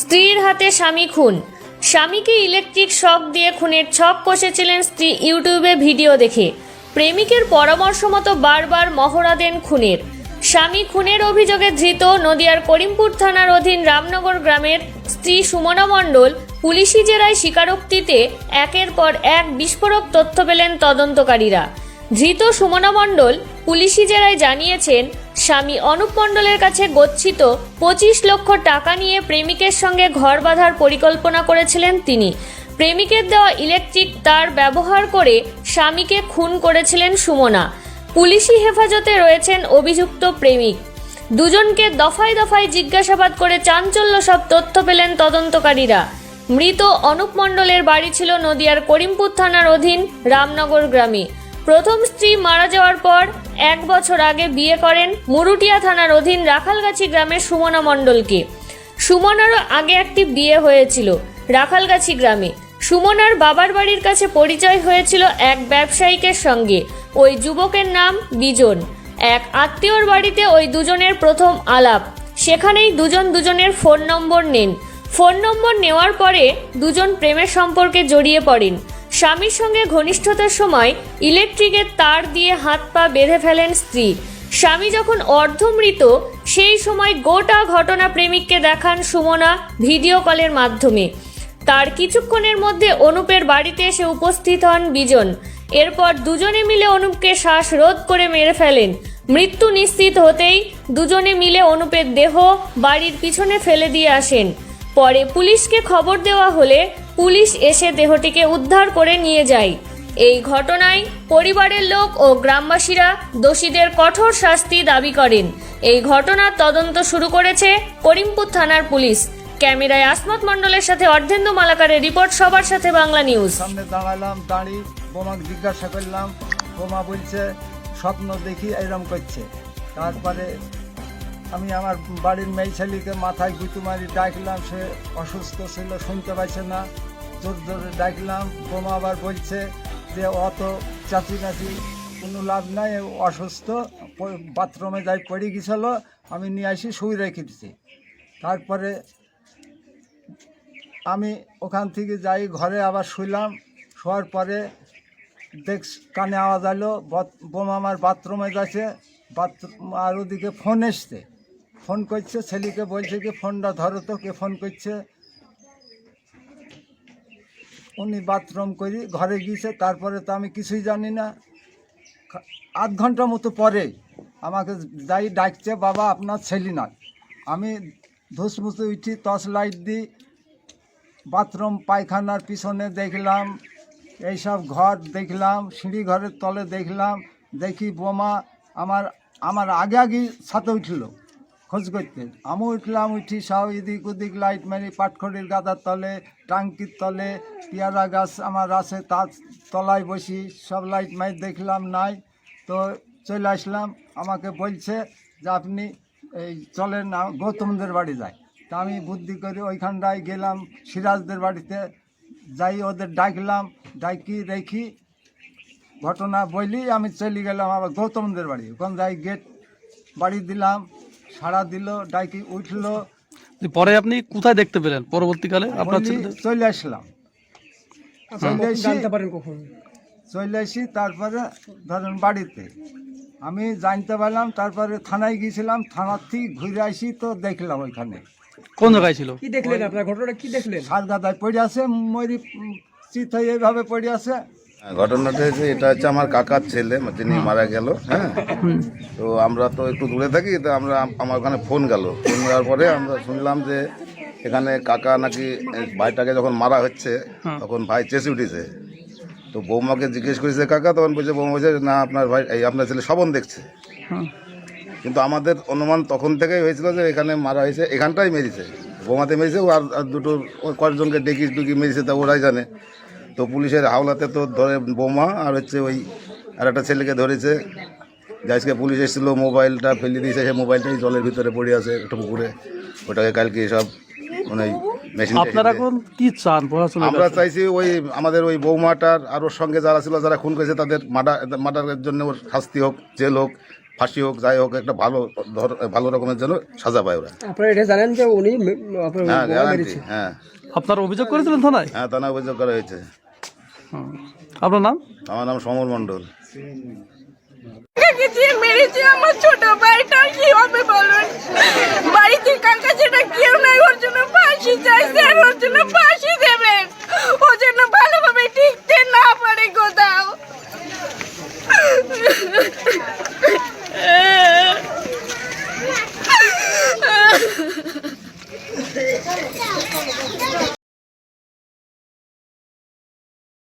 স্ত্রীর হাতে স্বামী খুন। স্বামীকে ইলেকট্রিক শক দিয়ে খুনের ছক কষেছিলেন স্ত্রী ইউটিউবে ভিডিও দেখে। প্রেমিকের পরামর্শ মতো বারবার মহড়া দেন খুনের। স্বামী খুনের অভিযোগে ধৃত নদিয়ার করিমপুর থানার অধীন রামনগর গ্রামের স্ত্রী সুমনা মণ্ডল পুলিশি জেরায় স্বীকারোক্তিতে একের পর এক বিস্ফোরক তথ্য পেলেন তদন্তকারীরা। ধৃত সুমনা মণ্ডল পুলিশি জেরায় জানিয়েছেন, স্বামী অনুপ মণ্ডলের কাছে গচ্ছিত পঁচিশ লক্ষ টাকা নিয়ে প্রেমিকের সঙ্গে ঘর বাঁধার পরিকল্পনা করেছিলেন তিনি। প্রেমিকের দেওয়া ইলেকট্রিক তার ব্যবহার করে স্বামীকে খুন করেছিলেন সুমনা। পুলিশি হেফাজতে রয়েছেন অভিযুক্ত প্রেমিক। দুজনকে দফায় দফায় জিজ্ঞাসাবাদ করে চাঞ্চল্য সব তথ্য পেলেন তদন্তকারীরা। মৃত অনুপ মণ্ডলের বাড়ি ছিল নদিয়ার করিমপুর থানার অধীন রামনগর গ্রামে। প্রথম স্ত্রী মারা যাওয়ার পর এক বছর আগে বিয়ে করেন মুরুটিয়া থানার অধীন রাখালগাছি গ্রামের সুমনা মণ্ডলকে। সুমনারও আগে একটি বিয়ে হয়েছিল রাখালগাছি গ্রামে। সুমনার বাবার বাড়ির কাছে পরিচয় হয়েছিল এক ব্যবসায়িকের সঙ্গে। ওই যুবকের নাম বিজন। এক আত্মীয়র বাড়িতে ওই দুজনের প্রথম আলাপ। সেখানেই দুজন দুজনের ফোন নম্বর নেন। ফোন নম্বর নেওয়ার পরে দুজন প্রেমের সম্পর্কে জড়িয়ে পড়েন। স্বামীর সঙ্গে ঘনিষ্ঠতার সময় ইলেকট্রিকের তার দিয়ে হাত পা বেঁধে ফেলেন স্ত্রী। স্বামী যখন অর্ধমৃত, সেই সময় গোটা ঘটনা প্রেমিককে দেখান সুমনা ভিডিও কলের মাধ্যমে। তার কিছুক্ষণের মধ্যে অনুপের বাড়িতে এসে উপস্থিত হন বিজন। এরপর দুজনে মিলে অনুপকে শ্বাসরোধ করে মেরে ফেলেন। মৃত্যু নিশ্চিত হতেই দুজনে মিলে অনুপের দেহ বাড়ির পিছনে ফেলে দিয়ে আসেন। পরে পুলিশকে খবর দেওয়া হলে পুলিশ এসে দেহটিকে উদ্ধার করে নিয়ে যায়। এই ঘটনায় পরিবারের লোক ও গ্রামবাসীরা দোষীদের কঠোর শাস্তি দাবি করেন। এই ঘটনার তদন্ত শুরু করেছে করিমপুর থানার পুলিশ। ক্যামেরায় আসমত মণ্ডলের সাথে অর্ধেন্দু মালাকারের রিপোর্ট সবার সাথে বাংলা নিউজ। সামনে দাঁড়ালাম দাঁড়িয়ে বোমাকে জিজ্ঞাসা করলাম, বোমা বলছে, স্বপ্ন দেখি এরম করছে। তারপরে আমি আমার বাড়ির মেয়ে ছেলেকে মাথায় গুঁতু মারি, ডাকলাম, সে অসুস্থ ছিল, শুনতে পাচ্ছে না। জোর জোরে ডাকলাম, বোমা আবার বলছে যে অত চাচি নাচি কোনো লাভ নাই অসুস্থ বাথরুমে যাই পড়ে গেছিল আমি নিয়ে আসি, শুই রেখে দিছি। তারপরে আমি ওখান থেকে যাই, ঘরে আবার শুইলাম, শোয়ার পরে দেখ কানে আওয়াজ আলো বোমা আমার বাথরুমে যাচ্ছে বাথরুম, আর ওদিকে ফোন এসছে। ফোন করছে, ছেলেকে বলছে কি, ফোনটা ধরো তো, কে ফোন করছে? উনি বাথরুম করি, ঘরে গিয়েছে, তারপরে তো আমি কিছুই জানি না। আধ ঘণ্টা মতো পরে আমাকে যাই ডাকছে, বাবা, আপনার ছেলে না আমি ধুসমুসে উঠি, টর্চ লাইট দিই, বাথরুম, পায়খানার পিছনে দেখলাম, এইসব ঘর দেখলাম, সিঁড়ি ঘরের তলে দেখলাম, দেখি বোমা আমার আমার আগে আগে সাথে উঠল। খোঁজ করতে। আমি উঠলাম, উঠি সব এদিক ওদিক লাইট মারি, পাটখড়ির গাদার তলে, টাঙ্কির তলে, পেয়ারা গাছ আমার আছে, তার তলায় বসি, সব লাইট মারি দেখলাম, নাই তো চলে আসলাম। আমাকে বলছে যে আপনি এই চলেন গৌতমদের বাড়ি যাই। তা আমি বুদ্ধি করে ওইখানটায় গেলাম, সিরাজদের বাড়িতে যাই, ওদের ডাকলাম, ডাকি রেখি ঘটনা বলি, আমি চলে গেলাম আবার গৌতমদের বাড়ি। ওখান যাই গেট বাড়ি দিলাম সাড়া দিল ডাকি উঠল। পরে আপনি কোথায় দেখতে পেলেন? পরবর্তীকালে আপনার চলে আসলাম। চলে এসি চলে আসি তারপরে ধরেন বাড়িতে। আমি জানতে পারলাম তারপরে থানায় গিয়েছিলাম থানার থেকে ঘুরে আসি তো দেখলাম ওইখানে। কোন জায়গায় ছিল? কি দেখলেন আপনার? ঘটনাটা কি দেখলেন? সার গাদায় পড়ে আছে মরি চিত হয়ে এইভাবে পড়ে আছে। ঘটনাটা হচ্ছে এটা হচ্ছে আমার কাকার ছেলে যিনি মারা গেল হ্যাঁ? তো আমরা তো একটু দূরে থাকি তো আমরা আমার ওখানে ফোন গেল। ফোন যাওয়ার পরে আমরা শুনলাম যে এখানে কাকা নাকি ভাইটাকে যখন মারা হচ্ছে তখন ভাই চেঁচে উঠেছে। তো বৌমাকে জিজ্ঞেস করেছে কাকা? তখন বলছে বৌমা বলছে না আপনার ভাই এই আপনার ছেলে স্বপন দেখছে। কিন্তু আমাদের অনুমান তখন থেকেই হয়েছিল যে এখানে মারা হয়েছে এখানটাই মেরেছে। বৌমাতে মেরেছে ও আর দুটো কয়েকজনকে ডেকি ডুকি মেরেছে তা ওরাই জানে। তো পুলিশের হাওলাতে তো ধরে বোমা আর হচ্ছে ওই আর একটা ছেলেকে ধরেছে। আজকে পুলিশ এসেছিল মোবাইলটা ফেলে দিয়েছে সেই মোবাইলটাই জলের ভিতরে পড়ে আছে একটা পুকুরে। ওটাকে কালকে সব মানে মেশিন আপনারা এখন কি চান প্রশাসনের আমরা চাইছি ওই আমাদের ওই বৌমাটার আর ওর সঙ্গে যারা ছিল যারা খুন করেছে তাদের মার্ডার মার্ডারের জন্য ওর শাস্তি হোক জেল হোক ফাঁসি হোক যাই হোক একটা ভালো ধর- ভালো রকমের জন্য সাজা পায় ওরা। আপনারা এটা জানেন যে উনি হ্যাঁ হ্যাঁ। আপনারা অভিযোগ করেছিলেন থানায়? হ্যাঁ থানা অভিযোগ করা হয়েছে। আপনার নাম? আমার নাম সমর মন্ডল মেরেছে আমার ছোট ভাইটা কি হবে বলুন? বাড়িতে